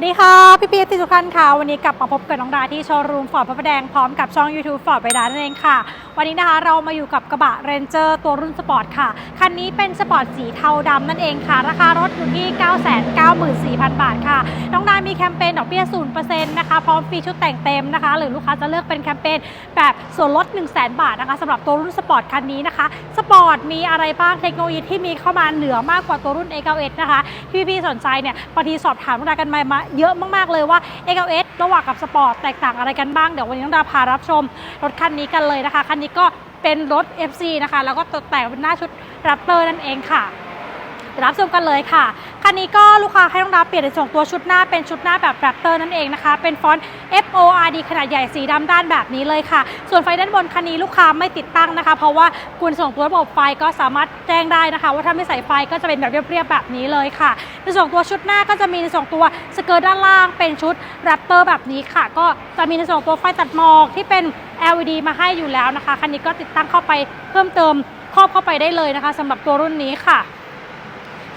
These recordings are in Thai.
วัสดีค่ะ พี่พีติทุกท่านค่ะ วันนี้กลับมาพบกับน้องดาที่โชว์รูมฟอร์ดพระประแดงพร้อมกับช่อง YouTube ฟอร์ดไปดานั่นเองค่ะ วันนี้นะคะเรามาอยู่กับกระบะเรนเจอร์ตัวรุ่นสปอร์ตค่ะ คันนี้เป็นสปอร์ตสีเทาดำนั่นเองค่ะ ราคารถอยู่ที่ 994,000 บาทค่ะ น้องดามีแคมเปญดอกเบี้ย 0%นะคะ พร้อมฟรีชุดแต่งเต็มนะคะ หรือลูกค้าจะเลือกเป็นแคมเปญแบบส่วนลด 1 0 0 0 0 0 บาทนะคะสำหรับตัวรุ่นสปอร์ตคันนี้นะคะ สปอร์ตมีอะไรบ้างเทคโนโลยีที่มีเข้ามาเหนือมากกว่าตัวรุ่น a 9 s นะคะที่พี่ๆสนใจเนี่ยบางทีสอบถามน้องดากันมาเยอะมากๆเลยว่า XLS ระหว่างกับสปอร์ตแตกต่างอะไรกันบ้าง เดี๋ยววันนี้ต้องดาพารับชมรถคันนี้กันเลยนะคะ คันนี้ก็เป็นรถ FC นะคะ แล้วก็ตกแต่งเป็นหน้าชุดรัปเตอร์นั่นเองค่ะ รับชมกันเลยค่ะ คันนี้ก็ลูกค้าให้น้องดาวเปลี่ยนในส่วนตัวชุดหน้าเป็นชุดหน้าแบบแรปเตอร์นั่นเองนะคะ เป็นฟอนต์ F O R D ขนาดใหญ่สีดำด้านแบบนี้เลยค่ะ ส่วนไฟด้านบนคันนี้ลูกค้าไม่ติดตั้งนะคะ เพราะว่าคุณส่งตัวระบบไฟก็สามารถแจ้งได้นะคะ ว่าถ้าไม่ใส่ไฟก็จะเป็นแบบเรียบๆแบบนี้เลยค่ะ ในส่วนตัวชุดหน้าก็จะมีในส่วนตัวสเกิร์ตด้านล่างเป็นชุดแรปเตอร์แบบนี้ค่ะ ก็จะมีในส่วนตัวไฟตัดหมอกที่เป็น LED มาให้อยู่แล้วนะคะ คันนี้ก็ติดตั้งเข้าไปเพิ่มเติมครอบเข้าไปได้เลยนะคะสำหรับตัวรุ่นนี้ค่ะ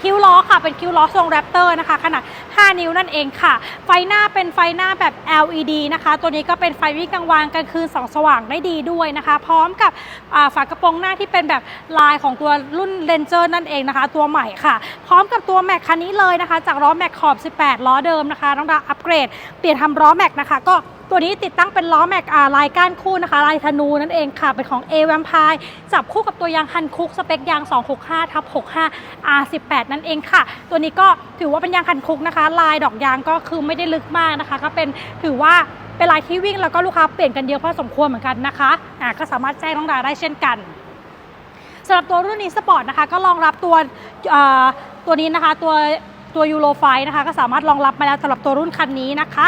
คิ้วล้อค่ะเป็นคิ้วล้อทรงแรปเตอร์นะคะขนาด 5 นิ้วนั่นเองค่ะ ไฟหน้าเป็นไฟหน้าแบบ LED นะคะ ตัวนี้ก็เป็นไฟวิ่งกลางวันกลางคืนสองสว่างได้ดีด้วยนะคะ พร้อมกับฝากระโปรงหน้าที่เป็นแบบลายของตัวรุ่นเลนเจอร์นั่นเองนะคะ ตัวใหม่ค่ะ พร้อมกับตัวแม็กคันนี้เลยนะคะ จากล้อแม็กขอบ 18 ล้อเดิมนะคะน้องดาอัปเกรด เปลี่ยนทำล้อแม็กนะคะ ก็ตัวนี้ติดตั้งเป็นล้อแม็กลายก้านคู่นะคะ ลายธนูนั่นเองค่ะ เป็นของ A v a m p i r e จับคู่กับตัวยางฮันคุก สเปคยาง 265ทับ65 R18 นั่นเองค่ะ ตัวนี้ก็ถือว่าเป็นยางฮันคุกนะคะลายดอกยางก็คือไม่ได้ลึกมากนะคะ ก็เป็นถือว่าเป็นลายที่วิ่งแล้วก็ลูกค้าเปลี่ยนกันเยอะพอสมควรเหมือนกันนะคะอ่าก็สามารถแจ้งน้องดาได้เช่นกันสำหรับตัวรุ่นนี้สปอร์ตนะคะก็รองรับตัวอ่อตัวนี้นะคะตัวตัวยูโรไฟนะคะก็สามารถรองรับมาแล้วสำหรับตัวรุ่นคันนี้นะคะ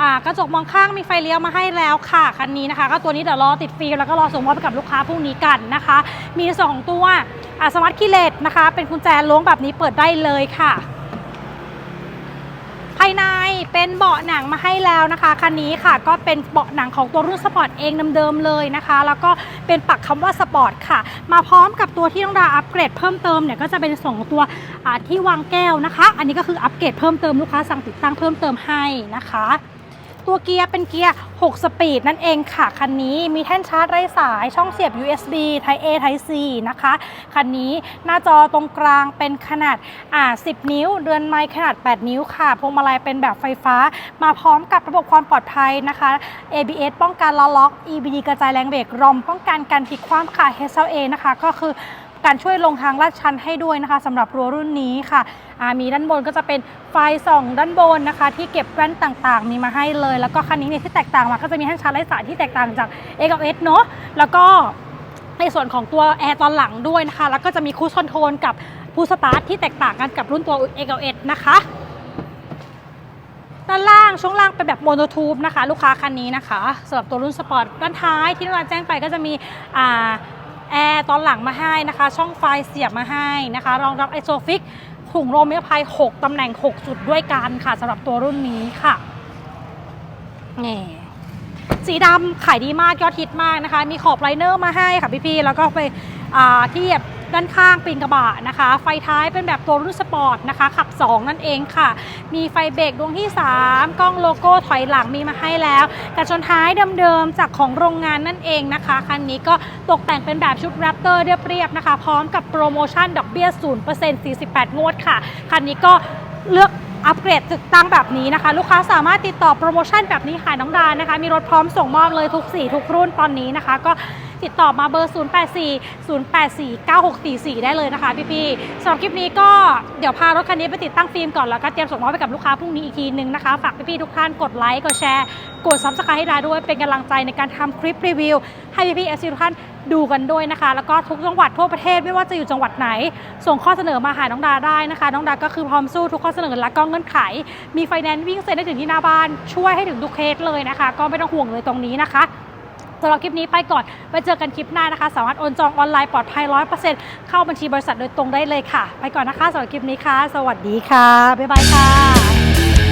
อ่ากระจกมองข้างมีไฟเลี้ยวมาให้แล้วค่ะคันนี้นะคะ ก็ตัวนี้เดี๋ยวรอติดฟิล์มแล้วก็รอส่งมอบไปกับลูกค้าพรุ่งนี้กันนะคะ มีสองตัวอ่าสมาร์ทคีเลตนะคะ เป็นกุญแจล้วงแบบนี้เปิดได้เลยค่ะายในเป็นเบาะหนังมาให้แล้วนะคะคันนี้ค่ะก็เป็นเบาะหนังของตัวรุ่นสปอร์ตเองเดิมๆเลยนะคะ แล้วก็เป็นปักคำว่าสปอร์ตค่ะ มาพร้อมกับตัวที่ต้องดาอัปเกรดเพิ่มเติมเนี่ยก็จะเป็นส่งตัวที่วางแก้วนะคะ อันนี้ก็คืออัปเกรดเพิ่มเติมลูกค้าสั่งติดตั้งเพิ่มเติมให้นะคะ ตัวเกียร์เป็นเกียร์ 6 สปีดนั่นเองค่ะ คันนี้มีแท่นชาร์จไร้สายช่องเสียบ USB Type A Type C นะคะ คันนี้หน้าจอตรงกลางเป็นขนาดอ่า10 นิ้วเรือนไม้ขนาด 8 นิ้วค่ะ พวงมาลัยเป็นแบบไฟฟ้า มาพร้อมกับระบบความปลอดภัยนะคะ ABS ป้องกันล้อล็อก EBD กระจายแรงเบรกรอมป้องกันการพลิกคว่ำค่ะ HLA นะคะ ก็คือ การช่วยลงทางลาดชันให้ด้วยนะคะสำหรับรั้วรุ่นนี้ค่ะมีด้านบนก็จะเป็นไฟส่องด้านบนนะคะ ที่เก็บแว่นต่างๆ มีมาให้เลย แล้วก็คันนี้เนี่ยที่แตกต่างมาก็จะมีแท่นชาร์จไร้สายที่แตกต่างจาก A กับ S เนาะแล้วก็ในส่วนของตัวแอร์ตอนหลังด้วยนะคะ แล้วก็จะมีคูสคอนโทรลกับพูสตาร์ทที่แตกต่างกันกับรุ่นตัว A กับ S นะคะด้านล่างช่วงล่างเป็นแบบโมโนทูบนะคะ ลูกค้าคันนี้นะคะสำหรับตัวรุ่นสปอร์ตด้านท้ายที่เราแจ้งไปก็จะมีอ่า แอร์ตอนหลังมาให้นะคะ ช่องไฟเสียบมาให้นะคะ รองรับไอโซฟิกถุงลมนิรภัย 6 ตำแหน่ง 6 จุดด้วยกันค่ะสำหรับตัวรุ่นนี้ค่ะนี่สีดำขายดีมากยอดฮิตมากนะคะ มีขอบไลเนอร์มาให้ค่ะพี่ๆแล้วก็ไปอ่าที่แบบ ด้านข้างปีนกระบะนะคะ ไฟท้ายเป็นแบบตัวรุ่นสปอร์ตนะคะ ขับ 2 นั่นเองค่ะ มีไฟเบรกดวงที่ 3 กล้องโลโก้ถอยหลังมีมาให้แล้วกระชนท้ายเดิมๆจากของโรงงานนั่นเองนะคะ คันนี้ก็ตกแต่งเป็นแบบชุดแรปเตอร์เรียบๆนะคะ พร้อมกับโปรโมชั่นดอกเบี้ย 0% 48 งวดค่ะ คันนี้ก็เลือกอัปเกรดติดตั้งแบบนี้นะคะ ลูกค้าสามารถติดต่อโปรโมชั่นแบบนี้ขายน้องดานะคะ มีรถพร้อมส่งมอบเลยทุกสีทุกรุ่นตอนนี้นะคะ ก็ ติดต่อมาเบอร์ 084 084 9644 ได้เลยนะคะพี่ๆสำหรับคลิปนี้ก็เดี๋ยวพารถคันนี้ไปติดตั้งฟิล์มก่อนแล้วก็เตรียมส่งมอบไปกับลูกค้าพรุ่งนี้อีกทีนึงนะคะ ฝากพี่ๆทุกท่านกดไลค์กดแชร์กดซับสไครต์ให้ดาด้วยเป็นกำลังใจในการทำคลิปรีวิว ให้พี่ๆเอซีทุกท่านดูกันด้วยนะคะ แล้วก็ทุกจังหวัดทั่วประเทศไม่ว่าจะอยู่จังหวัดไหน ส่งข้อเสนอมาหาน้องดาได้นะคะ น้องดาก็คือพร้อมสู้ทุกข้อเสนอและก็เงื่อนไข มีไฟแนนซ์วิ่งเซ็นได้ถึงที่หน้าบ้าน ช่วยให้ถึงทุกเคสเลยนะคะ ก็ไม่ต้องห่วงเลยตรงนี้นะคะ สำหรับคลิปนี้ไปก่อนไปเจอกันคลิปหน้านะคะ สามารถโอนจองออนไลน์ปลอดภัย 100%เข้าบัญชีบริษัทโดยตรงได้เลยค่ะ ไปก่อนนะคะสำหรับคลิปนี้ค่ะ สวัสดีค่ะ บ๊ายบายค่ะ